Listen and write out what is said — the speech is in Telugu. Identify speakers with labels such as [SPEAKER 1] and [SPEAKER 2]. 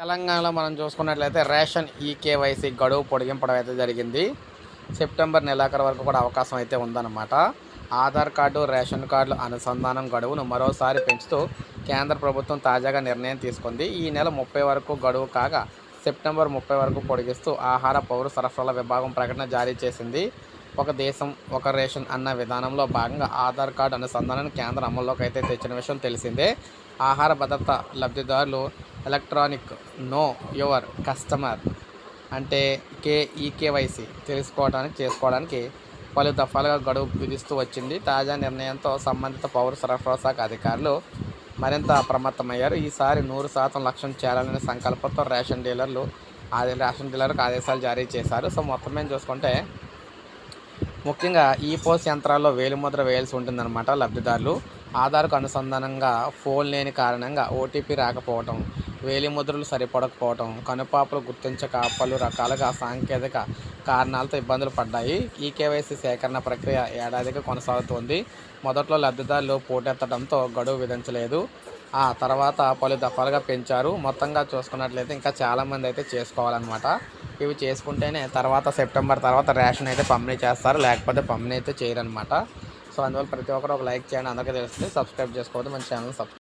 [SPEAKER 1] తెలంగాణలో మనం చూసుకున్నట్లయితే రేషన్ ఈకేవైసీ గడువు పొడిగింపడం అయితే జరిగింది. సెప్టెంబర్ నెలాఖరు వరకు కూడా అవకాశం అయితే ఉందన్నమాట. ఆధార్ కార్డు రేషన్ కార్డుల అనుసంధానం గడువును మరోసారి పెంచుతూ కేంద్ర ప్రభుత్వం తాజాగా నిర్ణయం తీసుకుంది. ఈ నెల ముప్పై వరకు గడువు కాగా సెప్టెంబర్ ముప్పై వరకు పొడిగిస్తూ ఆహార పౌర సరఫరాల విభాగం ప్రకటన జారీ చేసింది. ఒక దేశం ఒక రేషన్ అన్న విధానంలో భాగంగా ఆధార్ కార్డు అనుసంధానాన్ని కేంద్రం అమల్లోకి అయితే తెచ్చిన విషయం తెలిసిందే. ఆహార భద్రత లబ్ధిదారులు ఎలక్ట్రానిక్ నో యువర్ కస్టమర్ అంటే కే ఈకేవైసీ తెలుసుకోవడానికి చేసుకోవడానికి పలు దఫాలుగా గడువు విధిస్తూ వచ్చింది. తాజా నిర్ణయంతో సంబంధిత పౌర సరఫరా శాఖ అధికారులు మరింత అప్రమత్తమయ్యారు. ఈసారి నూరు శాతం లక్ష్యం చేరాలనే సంకల్పంతో రేషన్ డీలర్లు ఆది రేషన్ డీలర్కు ఆదేశాలు జారీ చేశారు. సో మొత్తం మేము చూసుకుంటే ముఖ్యంగా ఈ పోస్ట్ యంత్రాల్లో వేలిముద్ర వేయాల్సి ఉంటుందన్నమాట లబ్ధిదారులు. ఆధార్కు అనుసంధానంగా ఫోన్ లేని కారణంగా ఓటీపీ రాకపోవటం వేలిముద్రలు సరిపడకపోవటం కనుపాపలు గుర్తించక పలు రకాలుగా సాంకేతిక కారణాలతో ఇబ్బందులు పడ్డాయి. ఈ కేవైసీ సేకరణ ప్రక్రియ ఏడాదిగా కొనసాగుతోంది. మొదట్లో లబ్ధిదారులు పోటెత్తడంతో గడువు విధించలేదు. ఆ తర్వాత పలు దఫాలుగా పెంచారు. మొత్తంగా చూసుకున్నట్లయితే ఇంకా చాలామంది అయితే చేసుకోవాలన్నమాట. ఇవి చేసుకుంటేనే తర్వాత సెప్టెంబర్ తర్వాత రేషన్ అయితే పంపిణీ చేస్తారు. లేకపోతే పంపిణీ అయితే చేయరనమాట సో అందువల్ల ప్రతి ఒక్కరు ఒక లైక్ చేయండి. అందరికీ తెలిస్తే సబ్స్క్రైబ్ చేసుకోవద్దు. మన ఛానల్ సబ్స్క్రైబ్